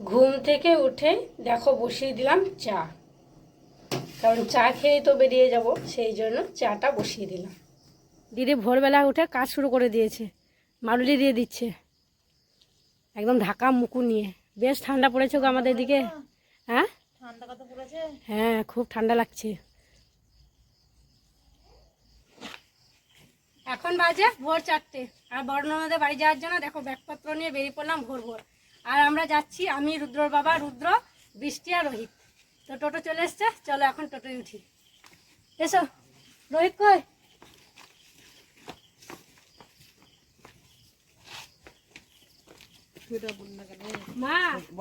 ঘুম থেকে উঠে দেখো বসিয়ে দিলাম চা। কারণ চা খেয়েই তো বেরিয়ে যাব সেই জন্য চাটা বসিয়ে দিলাম। দিদি ভোরবেলা উঠে কাজ শুরু করে দিয়েছে মারুলি দিয়ে দিচ্ছে। একদম ঢাকা মুকু নিয়ে। বেশ ঠান্ডা পড়েছে গো আমাদের দিকে। হ্যাঁ? ঠান্ডা কত পড়েছে? হ্যাঁ খুব ঠান্ডা লাগছে। এখন বাজে ভোর চারটে। আর বর্ণনাদের বাড়ি যাওয়ার জন্য দেখো ব্যাগপত্র নিয়ে বেরিয়ে পড়লাম ভোর ভোর। আর আমরা যাচ্ছি আমি রুদ্রর বাবা রুদ্র বৃষ্টি আর রোহিত। তো টোটো চলে এসছে চলো এখন টোটোয় উঠি। এসো। রোহিত কই? মা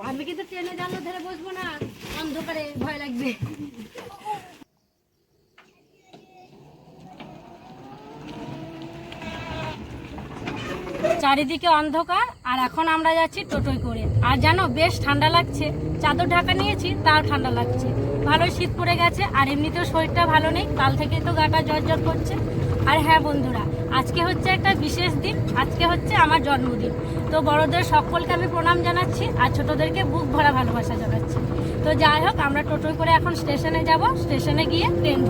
আমি কিন্তু ট্রেনে জানলা ধরে বসবো না অন্ধকারে ভয় লাগবে। চারিদিকে অন্ধকার, আর এখন আমরা যাচ্ছি টোটোয় করে। আর জানো, বেশ ঠান্ডা লাগছে। চাদর ঢাকা নিয়েছি, তাও ঠান্ডা লাগছে। ভালো শীত পড়ে গেছে, আর এমনিতেও শরীরটা ভালো নেই, কাল থেকে তো গাটা জ্বর জ্বর করছে। আর হ্যাঁ বন্ধুরা, আজকে হচ্ছে একটা বিশেষ দিন, আজকে হচ্ছে আমার জন্মদিন। তো বড়দের সকলকে আমি প্রণাম জানাচ্ছি, আর ছোটদেরকে বুক ভরা ভালোবাসা জানাচ্ছি। তো যাই হোক, আমরা টোটোয় করে এখন স্টেশনে যাব। স্টেশনে গিয়ে ট্রেন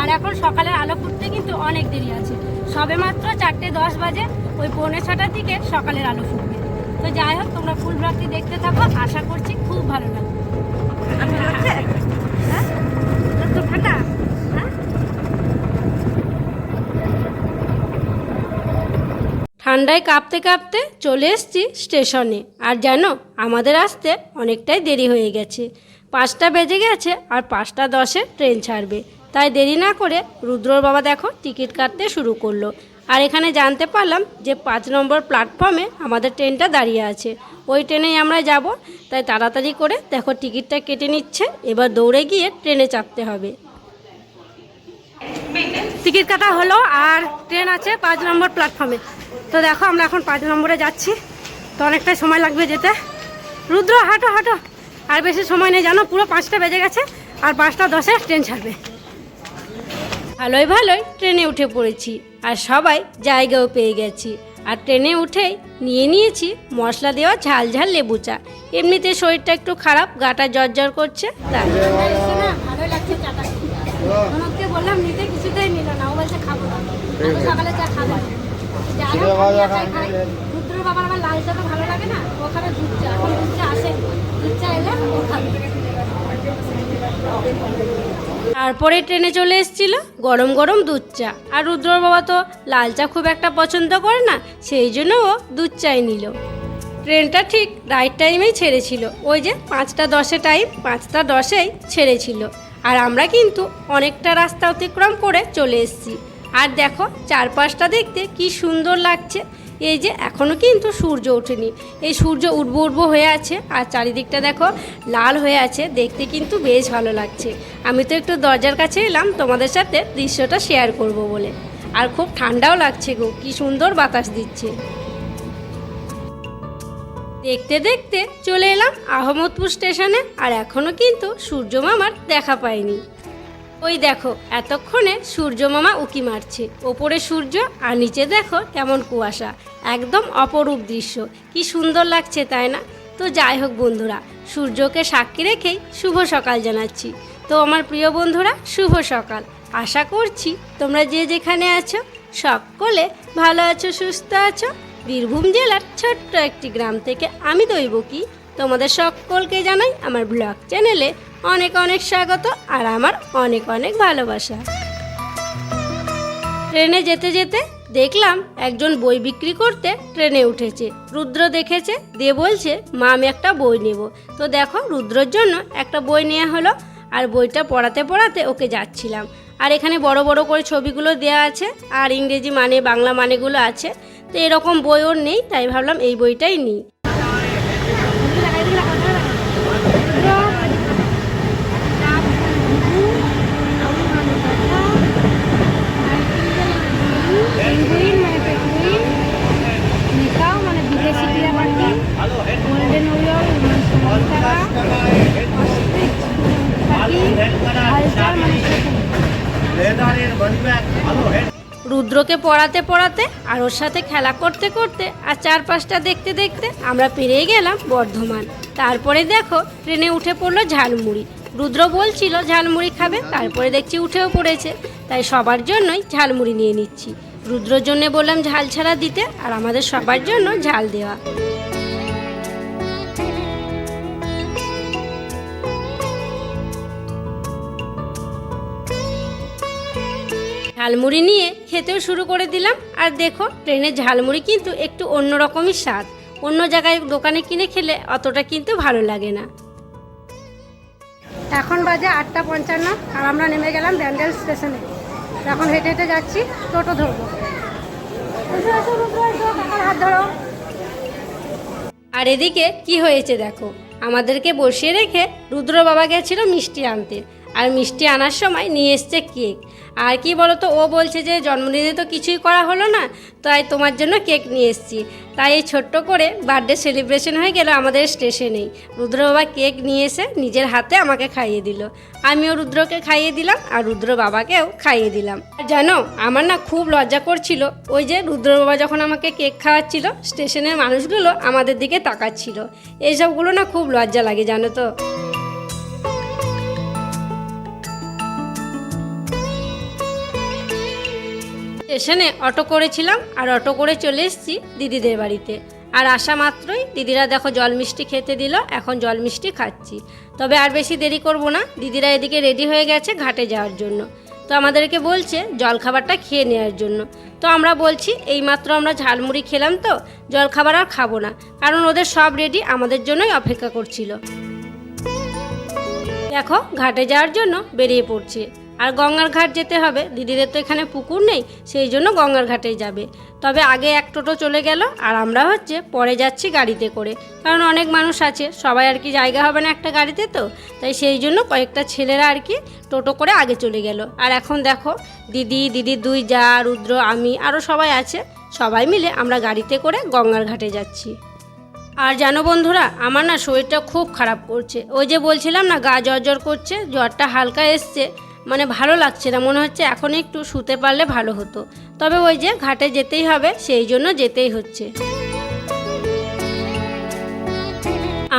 আর এখন সকালের আলো ফুটতে কিন্তু অনেক দেরি আছে। সবে মাত্র চারটে দশ বাজে, ওই পৌনে ছটার দিকে সকালের আলো ফুটবে। তো যাই হোক, তোমরা ফুল ব্লগটি দেখতে থাকো। আশা করছি খুব ভালো লাগবে হ্যাঁ? তো ঠান্ডা হ্যাঁ ঠান্ডায় কাঁপতে কাঁপতে চলে এসেছি স্টেশনে। আর জানো আমাদের আসতে অনেকটাই দেরি হয়ে গেছে। পাঁচটা বেজে গেছে আর পাঁচটা দশে ট্রেন ছাড়বে। তাই দেরি না করে রুদ্রর বাবা দেখো টিকিট কাটতে শুরু করল। আর এখানে জানতে পারলাম যে পাঁচ নম্বর প্ল্যাটফর্মে আমাদের ট্রেনটা দাঁড়িয়ে আছে। ওই ট্রেনেই আমরা যাব। তাই তাড়াতাড়ি করে দেখো টিকিটটা কেটে নিচ্ছে। এবার দৌড়ে গিয়ে ট্রেনে চাপতে হবে। টিকিট কাটা হলো আর ট্রেন আছে পাঁচ নম্বর প্ল্যাটফর্মে তো দেখো, আমরা এখন পাঁচ নম্বরে যাচ্ছি। তো অনেকটাই সময় লাগবে যেতে। রুদ্র, হাঁটো হাঁটো। আর বেশি সময় নেই, জানো? পুরো পাঁচটা বেজে গেছে আর পাঁচটা দশে ট্রেন ছাড়বে। ভালোই ভালোই, ট্রেনে উঠে পড়েছি। আর সবাই জায়গাও পেয়ে গেছি। আর ট্রেনে উঠেই নিয়ে নিয়েছি মশলা দেওয়া ঝাল ঝাল লেবু চা। এমনিতে শরীরটা একটু খারাপ, গাটা জ্বর করছে, তাই। লাগছে চাটা বললাম নিতে কিছুতেই নিল না। ও বলছে খাব না। সকালে চা খাব। না। যাই হোক, আমি একাই খাই। রুদ্র বাবার আবার লাল চা তো ভালো লাগে না? ওখানে দুধ চা এখন দুধ চা আসে দুধ চা এলে ও খাবে। তারপরে ট্রেনে চলে এসেছিল গরম গরম দুধ চা। আর রুদ্রর বাবা তো লাল চা খুব একটা পছন্দ করে না সেই জন্য ও দুধ চাই নিল। ট্রেনটা ঠিক রাইট টাইমেই ছেড়েছিল। ওই যে পাঁচটা দশে টাইম পাঁচটা দশেই ছেড়েছিল। আর আমরা কিন্তু অনেকটা রাস্তা অতিক্রম করে চলে এসেছি। আর দেখো, চারপাশটা দেখতে কি সুন্দর লাগছে। এই যে এখনও কিন্তু সূর্য ওঠেনি। এই সূর্য উঠবো উঠবো হয়ে আছে আর চারিদিকটা দেখো লাল হয়ে আছে। দেখতে কিন্তু বেশ ভালো লাগছে। আমি তো একটু দরজার কাছে এলাম, তোমাদের সাথে দৃশ্যটা শেয়ার করব বলে। আর খুব ঠান্ডাও লাগছে গো, কি সুন্দর বাতাস দিচ্ছে। দেখতে দেখতে চলে এলাম আহমদপুর স্টেশনে, আর এখনও কিন্তু সূর্য মামার দেখা পাইনি। ওই দেখো, এতক্ষণে সূর্য মামা উকি মারছে। ওপরে সূর্য, আর নিচে দেখো কেমন কুয়াশা। একদম অপরূপ দৃশ্য। কি সুন্দর লাগছে, তাই না? তো যাই হোক বন্ধুরা, সূর্যকে সাক্ষী রেখেই শুভ সকাল জানাচ্ছি। তো আমার প্রিয় বন্ধুরা, শুভ সকাল। আশা করছি তোমরা যে যেখানে আছো, সকলে ভালো আছো, সুস্থ আছো। বীরভূম জেলার ছোট্ট একটি গ্রাম থেকে আমি দৈব কি? তোমাদের সকলকে জানাই আমার ব্লগ চ্যানেলে অনেক অনেক স্বাগত আর আমার অনেক অনেক ভালোবাসা। ট্রেনে যেতে যেতে দেখলাম একজন বই বিক্রি করতে ট্রেনে উঠেছে। রুদ্র দেখেছে, দিয়ে বলছে, মা, আমি একটা বই নেব। তো দেখো, রুদ্রর জন্য একটা বই নেওয়া হলো আর বইটা পড়াতে পড়াতে ওকে যাচ্ছিলাম। আর এখানে বড় বড় করে ছবিগুলো দেওয়া আছে, আর ইংরেজি মানে বাংলা মানেগুলো আছে। তো এরকম বই ওর নেই তাই ভাবলাম এই বইটাই নিই। পেঙ্গুইন মিকাও মানে বিদেশি রুদ্রকে পড়াতে পড়াতে আর ওর সাথে খেলা করতে করতে আর চারপাশটা দেখতে দেখতে আমরা পেরিয়ে গেলাম বর্ধমান। তারপরে দেখো ট্রেনে উঠে পড়ল ঝালমুড়ি। রুদ্র বলছিল, ঝালমুড়ি খাবে? তারপরে দেখছি উঠেও পড়েছে। তাই সবার জন্যই ঝালমুড়ি নিয়ে নিচ্ছি। রুদ্রর জন্যে বললাম, ঝাল ছাড়া দিতে। আর আমাদের সবার জন্য ঝাল দেওয়া। ঝালমুড়ি নিয়ে খেতেও শুরু করে দিলাম। আর দেখো ট্রেনের ঝালমুড়ি কিন্তু একটু অন্য রকমই স্বাদ। অন্য জায়গায় দোকানে কিনে খেলে অতটা কিন্তু ভালো লাগে না। এখন বাজে আটটা পঞ্চান্ন আর আমরা নেমে গেলাম ব্যান্ডেল স্টেশনে। এখন হেঁটে হেঁটে যাচ্ছি টোটো ধরবো। হাত ধরো আর এদিকে কি হয়েছে দেখো আমাদেরকে বসিয়ে রেখে রুদ্র বাবা গেছিল মিষ্টি আনতে। আর মিষ্টি আনার সময় নিয়ে এসছে কেক। আর কি বলো তো ও বলছে যে জন্মদিনে তো কিছুই করা হলো না, তাই তোমার জন্য কেক নিয়ে এসেছি। তাই এই ছোট্ট করে বার্থডে সেলিব্রেশন হয়ে গেল আমাদের স্টেশনেই রুদ্র বাবা কেক নিয়ে এসে নিজের হাতে আমাকে খাইয়ে দিল। আমিও রুদ্রকে খাইয়ে দিলাম আর রুদ্র বাবাকেও খাইয়ে দিলাম। জানো, আমার না খুব লজ্জা করছিল। ওই যে রুদ্র বাবা যখন আমাকে কেক খাওয়াচ্ছিল স্টেশনের মানুষগুলো আমাদের দিকে তাকাচ্ছিল। এইসবগুলো না খুব লজ্জা লাগে, জানো তো। স্টেশনে অটো করেছিলাম আর অটো করে চলে এসেছি দিদিদের বাড়িতে। আর আসা মাত্রই দিদিরা দেখো জল মিষ্টি খেতে দিল, এখন জল মিষ্টি খাচ্ছি। তবে আর বেশি দেরি করব না, দিদিরা এদিকে রেডি হয়ে গেছে ঘাটে যাওয়ার জন্য। তো আমাদেরকে বলছে জল খাবারটা খেয়ে নেওয়ার জন্য। তো আমরা বলছি এইমাত্র আমরা ঝালমুড়ি খেলাম তো, জল খাবার আর খাব না। কারণ ওদের সব রেডি, আমাদের জন্যই অপেক্ষা করছিল। দেখো, ঘাটে যাওয়ার জন্য বেরিয়ে পড়ছে। আর গঙ্গার ঘাট যেতে হবে। দিদিদের তো এখানে পুকুর নেই, সেই জন্য গঙ্গার ঘাটেই যাবে। তবে আগে এক টোটো চলে গেল, আর আমরা হচ্ছে পরে যাচ্ছি গাড়িতে করে। কারণ অনেক মানুষ আছে, সবাই আর কি জায়গা হবে না একটা গাড়িতে তো। তাই সেই জন্য কয়েকটা ছেলেরা আর কি টোটো করে আগে চলে গেল। আর এখন দেখো, দিদি দিদির দুই, যা, রুদ্র, আমি আরও সবাই আছে। সবাই মিলে আমরা গাড়িতে করে গঙ্গার ঘাটে যাচ্ছি। আর জানো বন্ধুরা, আমার না শরীরটা খুব খারাপ করছে। ওই যে বলছিলাম না, গা জ্বর জ্বর করছে, জ্বরটা হালকা এসছে। মানে ভালো লাগছে না। মনে হচ্ছে এখন একটু শুতে পারলে ভালো হতো। তবে ওই যে ঘাটে যেতেই হবে, সেই জন্য যেতেই হচ্ছে।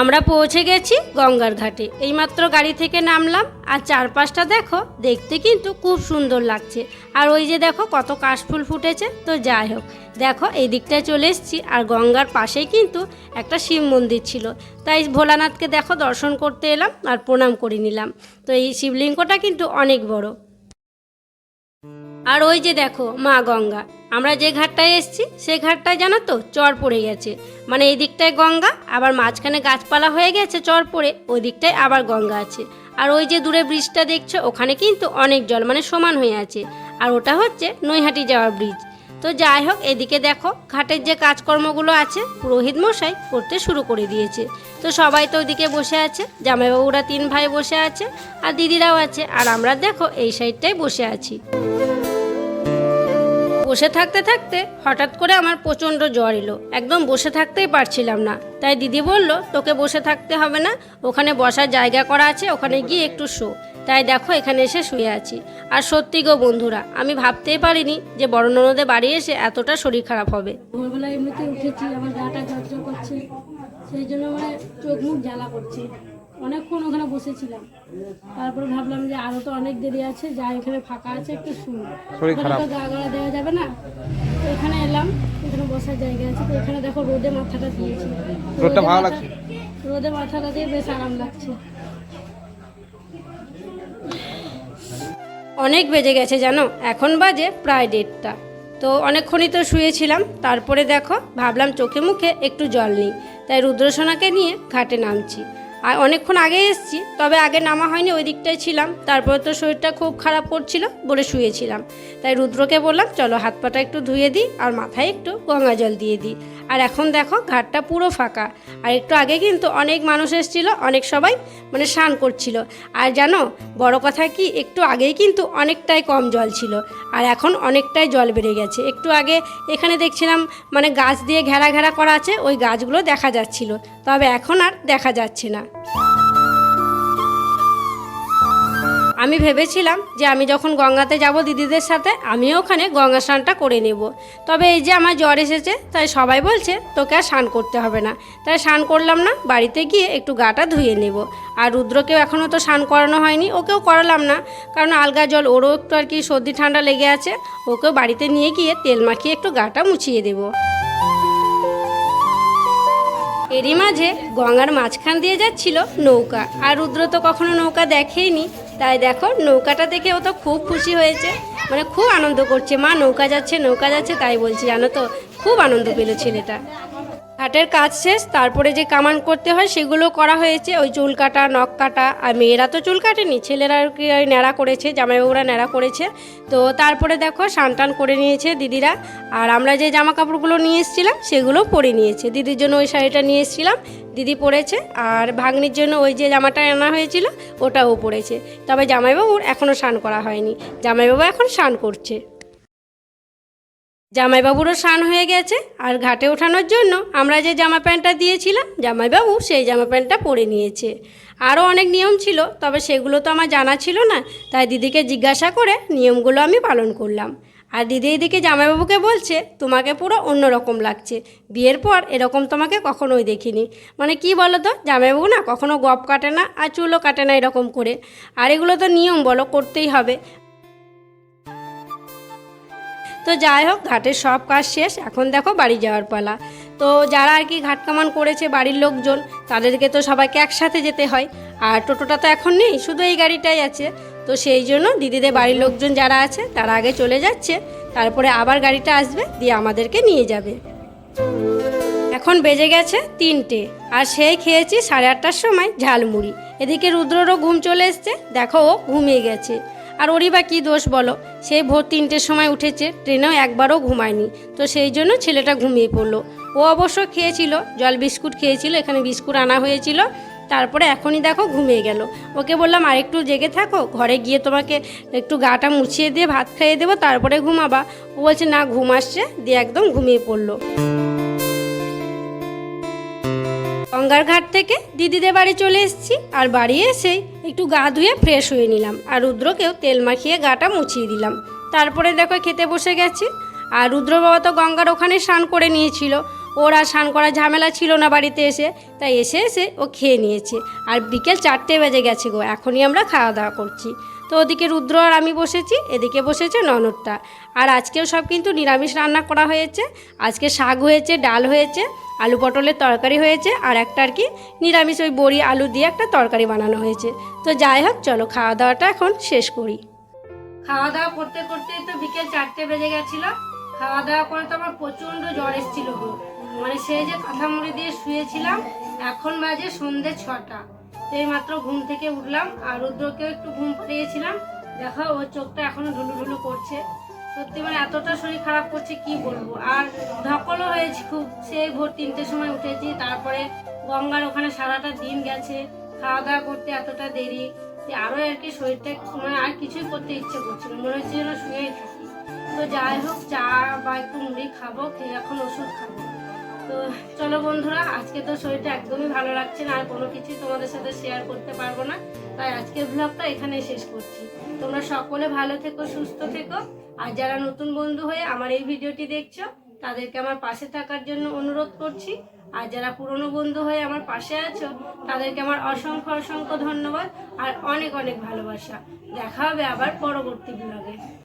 আমরা পৌঁছে গেছি গঙ্গার ঘাটে। এইমাত্র গাড়ি থেকে নামলাম, আর চারপাশটা দেখো, দেখতে কিন্তু খুব সুন্দর লাগছে। আর ওই যে দেখো, কত কাশফুল ফুটেছে, তো যাই হোক। দেখো, এই দিকটায় চলে এসেছি, আর গঙ্গার পাশেই কিন্তু একটা শিব মন্দির ছিল। তাই ভোলানাথকে দেখো, দর্শন করতে এলাম, আর প্রণাম করে নিলাম। তো এই শিবলিঙ্গটা কিন্তু অনেক বড়। আর ওই যে দেখো মা গঙ্গা। আমরা যে ঘাটটায় এসেছি, সে ঘাটটায় জানো তো চর পড়ে গেছে। মানে এই দিকটায় গঙ্গা, আবার মাঝখানে গাছপালা হয়ে গেছে চর পড়ে, ওই দিকটায় আবার গঙ্গা আছে। আর ওই যে দূরে ব্রিজটা দেখছ, ওখানে কিন্তু অনেক জল মানে সমান হয়ে আছে। আর ওটা হচ্ছে নৈহাটি যাওয়ার ব্রিজ। তো যাই হোক, এদিকে দেখো ঘাটের যে কাজকর্মগুলো আছে, পুরোহিত মশাই করতে শুরু করে দিয়েছে। তো সবাই তো ওইদিকে বসে আছে, জামাইবাবুরা তিন ভাই বসে আছে, আর দিদিরাও আছে, আর আমরা দেখো এই সাইডটাই বসে আছি। বসে থাকতে থাকতে হঠাৎ করে আমার প্রচণ্ড জ্বর এলো। একদম বসে থাকতেই পারছিলাম না। তাই দিদি বলল, তোকে বসে থাকতে হবে না। ওখানে বসার জায়গা করা আছে, ওখানে গিয়ে একটু শো। তাই দেখো, এখানে এসে শুয়ে আছি। আর সত্যি গো বন্ধুরা, আমি ভাবতেই পারিনি যে বড় ননদে বাড়ি এসে এতটা শরীর খারাপ হবে। ভোরবেলা এমনিতে উঠেছি, আমার গাটা করছে। সেই জন্য চোখ মুখ জ্বালা করছে। অনেকক্ষণ ওখানে বসেছিলাম। তারপরে ভাবলাম যে আরও তো অনেক দেরি আছে যা এখানে ফাঁকা আছে একটু শুন ওখানে তো গা গড়া দেওয়া যাবে না। তো এখানে এলাম এখানে বসার জায়গা আছে তো এখানে দেখো রোদে মাথাটা দিয়েছি। রোদটা ভালো লাগছে? রোদে মাথাটা দিয়ে বেশ আরাম লাগছে। অনেক বেজে গেছে জানো এখন বাজে প্রায় দেড়টা। তো অনেকক্ষণই তো শুয়েছিলাম তারপরে দেখো ভাবলাম চোখে মুখে একটু জল নিই। তাই রুদ্রসোনাকে নিয়ে ঘাটে নামছি। আর অনেকক্ষণ আগে এসেছি, তবে আগে নামা হয়নি, ওই দিকটাই ছিলাম। তারপর তো শরীরটা খুব খারাপ করছিল, বলে শুয়েছিলাম। তাই রুদ্রকে বললাম, চলো হাত পাটা একটু ধুয়ে দিই, আর মাথায় একটু গঙ্গা জল দিয়ে দিই। আর এখন দেখো ঘাটটা পুরো ফাঁকা। আর একটু আগে কিন্তু অনেক মানুষ এসেছিল, অনেক সবাই মানে স্নান করছিল। আর জানো, বড় কথা কি, একটু আগেই কিন্তু অনেকটাই কম জল ছিল। আর এখন অনেকটাই জল বেড়ে গেছে। একটু আগে এখানে দেখছিলাম মানে গাছ দিয়ে ঘেরা ঘেরা করা আছে, ওই গাছগুলো দেখা যাচ্ছিল। তবে এখন আর দেখা যাচ্ছে না। আমি ভেবেছিলাম যে আমি যখন গঙ্গাতে যাব দিদিদের সাথে, আমিও ওখানে গঙ্গা স্নানটা করে নেব। তবে এই যে আমার জ্বর এসেছে, তাই সবাই বলছে, তোকে আর স্নান করতে হবে না। তাই স্নান করলাম না, বাড়িতে গিয়ে একটু গাটা ধুয়ে নেব। আর রুদ্রকেও এখনও তো স্নান করানো হয়নি, ওকেও করালাম না। কারণ আলগা জল, ওরও একটু আর কি সর্দি ঠান্ডা লেগে আছে, ওকেও বাড়িতে নিয়ে গিয়ে তেল মাখিয়ে একটু গাটা মুছিয়ে দেবো। এরই মাঝে গঙ্গার মাঝখান দিয়ে যাচ্ছিল নৌকা। আর রুদ্র তো কখনো নৌকা দেখেইনি তাই দেখো, নৌকাটা দেখে ও তো খুব খুশি হয়েছে। মানে খুব আনন্দ করছে। মা নৌকা যাচ্ছে নৌকা যাচ্ছে, তাই বলছি, জানো তো? খুব আনন্দ পেল ছেলেটা। ঘাটের কাজ শেষ, তারপরে যে কামান করতে হয় সেগুলো করা হয়েছে। ওই চুল কাটা, নখ কাটা, আর মেয়েরা তো চুল কাটেনি, ছেলেরা আর কি ন্যাড়া করেছে, জামাইবাবুরা ন্যাড়া করেছে। তো তারপরে দেখো স্নান টান করে নিয়েছে দিদিরা, আর আমরা যে জামা কাপড়গুলো নিয়ে এসেছিলাম সেগুলো পরে নিয়েছে। দিদির জন্য ওই শাড়িটা নিয়ে এসেছিলাম, দিদি পরেছে, আর ভাগ্নির জন্য ওই যে জামাটা আনা হয়েছিল ওটাও পরেছে। তবে জামাইবাবুর এখনও স্নান করা হয়নি, জামাইবাবু এখন স্নান করছে। জামাইবাবুরও স্নান হয়ে গেছে আর ঘাটে ওঠানোর জন্য আমরা যে জামা প্যান্টটা দিয়েছিলাম, জামাইবাবু সেই জামা প্যান্টটা পরে নিয়েছে। আরও অনেক নিয়ম ছিল, তবে সেগুলো তো আমার জানা ছিল না, তাই দিদিকে জিজ্ঞাসা করে নিয়মগুলো আমি পালন করলাম। আর দিদি এদিকে জামাইবাবুকে বলছে, তোমাকে পুরো অন্যরকম লাগছে। বিয়ের পর এরকম তোমাকে কখনোই দেখিনি। মানে কি বলো তো জামাইবাবু না কখনো গপ কাটে না আর চুলও কাটে না এরকম করে। আর এগুলো তো নিয়ম বলো, করতেই হবে। তো যাই হোক, ঘাটের সব কাজ শেষ। এখন দেখো বাড়ি যাওয়ার পালা। তো যারা আর কি ঘাট কামান করেছে বাড়ির লোকজন, তাদেরকে তো সবাইকে একসাথে যেতে হয়। আর টোটোটা তো এখন নেই, শুধু এই গাড়িটাই আছে। তো সেই জন্য দিদিদের বাড়ির লোকজন যারা আছে, তারা আগে চলে যাচ্ছে। তারপরে আবার গাড়িটা আসবে, দিয়ে আমাদেরকে নিয়ে যাবে। এখন বেজে গেছে তিনটে, আর সেই খেয়েছি সাড়ে আটটার সময় ঝালমুড়ি। এদিকে রুদ্ররও ঘুম চলে এসছে। দেখো ও ঘুমিয়ে গেছে। আর ওরই বা কী দোষ বলো? সেই ভোর তিনটের সময় উঠেছে, ট্রেনেও একবারও ঘুমায়নি। তো সেই জন্য ছেলেটা ঘুমিয়ে পড়ল। ও অবশ্য খেয়েছিল, জল বিস্কুট খেয়েছিল, এখানে বিস্কুট আনা হয়েছিল। তারপরে এখনই দেখো ঘুমিয়ে গেল। ওকে বললাম, আরেকটু জেগে থাকো, ঘরে গিয়ে তোমাকে একটু গাটা মুছিয়ে দিয়ে ভাত খাইয়ে দেবো, তারপরে ঘুমাবা। ও বলছে, না, ঘুম আসছে। দিয়ে একদম ঘুমিয়ে পড়ল। গঙ্গার ঘাট থেকে দিদিদের বাড়ি চলে এসেছি, আর বাড়ি এসেই একটু গা ধুয়ে ফ্রেশ হয়ে নিলাম। আর রুদ্রকেও তেল মাখিয়ে গাটা মুছিয়ে দিলাম। তারপরে দেখো খেতে বসে গেছি। আর রুদ্র বাবা তো গঙ্গার ওখানে স্নান করে নিয়েছিল। ওর আর স্নান করার ঝামেলা ছিল না বাড়িতে এসে, তাই এসে এসে ও খেয়ে নিয়েছে। আর বিকেল চারটে বেজে গেছে গো, এখনই আমরা খাওয়া দাওয়া করছি। তো ওদিকে রুদ্র আর আমি বসেছি, এদিকে বসেছে ননদটা। আর আজকেও সব কিন্তু নিরামিষ রান্না করা হয়েছে। আজকে শাক হয়েছে, ডাল হয়েছে, আলু পটলের তরকারি হয়েছে, আর একটা আর কি নিরামিষ ওই বড়ি আলু দিয়ে একটা তরকারি বানানো হয়েছে। তো যাই হোক, চলো খাওয়া দাওয়াটা এখন শেষ করি। খাওয়া দাওয়া করতে করতে তো বিকেল চারটে বেজে গেছিল। খাওয়া দাওয়া করে তো আমার প্রচণ্ড জ্বর এসেছিল গো। মানে সেই যে কাঁথা মুড়ি দিয়ে শুয়েছিলাম, এখন বাজে সন্ধে ছটা। এই মাত্র ঘুম থেকে উঠলাম, আর রুদ্রকেও একটু ঘুম পাড়িয়েছিলাম। দেখো, ওর চোখটা এখনও ঢুলু ঢুলু করছে। সত্যি মানে এতটা শরীর খারাপ করছে, কি বলব? আর ধকলও হয়েছে খুব। সেই ভোর তিনটের সময় উঠেছি, তারপরে গঙ্গার ওখানে সারাটা দিন গেছে, খাওয়া দাওয়া করতে এতটা দেরি। যে আরও আর কি শরীরটা মানে আর কিছুই করতে ইচ্ছে করছিল মনে হচ্ছে যেন শুয়েই থাকি। তো যাই হোক, চা বা একটু মুড়ি খাব, খেয়ে এখন ওষুধ খাব। তো চলো বন্ধুরা, আজকে তো শরীরটা একদমই ভালো লাগছে না, আর কোনো কিছুই তোমাদের সাথে শেয়ার করতে পারব না। তাই আজকের ব্লগটা এখানেই শেষ করছি। তোমরা সকলে ভালো থেকো, সুস্থ থেকো, আর যারা নতুন বন্ধু হয়ে আমার এই ভিডিওটি দেখছ, তাদেরকে আমার পাশে থাকার জন্য অনুরোধ করছি। আর যারা পুরনো বন্ধু হয়ে আমার পাশে আছো, তাদেরকে আমার অসংখ্য অসংখ্য ধন্যবাদ, আর অনেক অনেক ভালোবাসা। দেখা হবে আবার পরবর্তী ব্লগে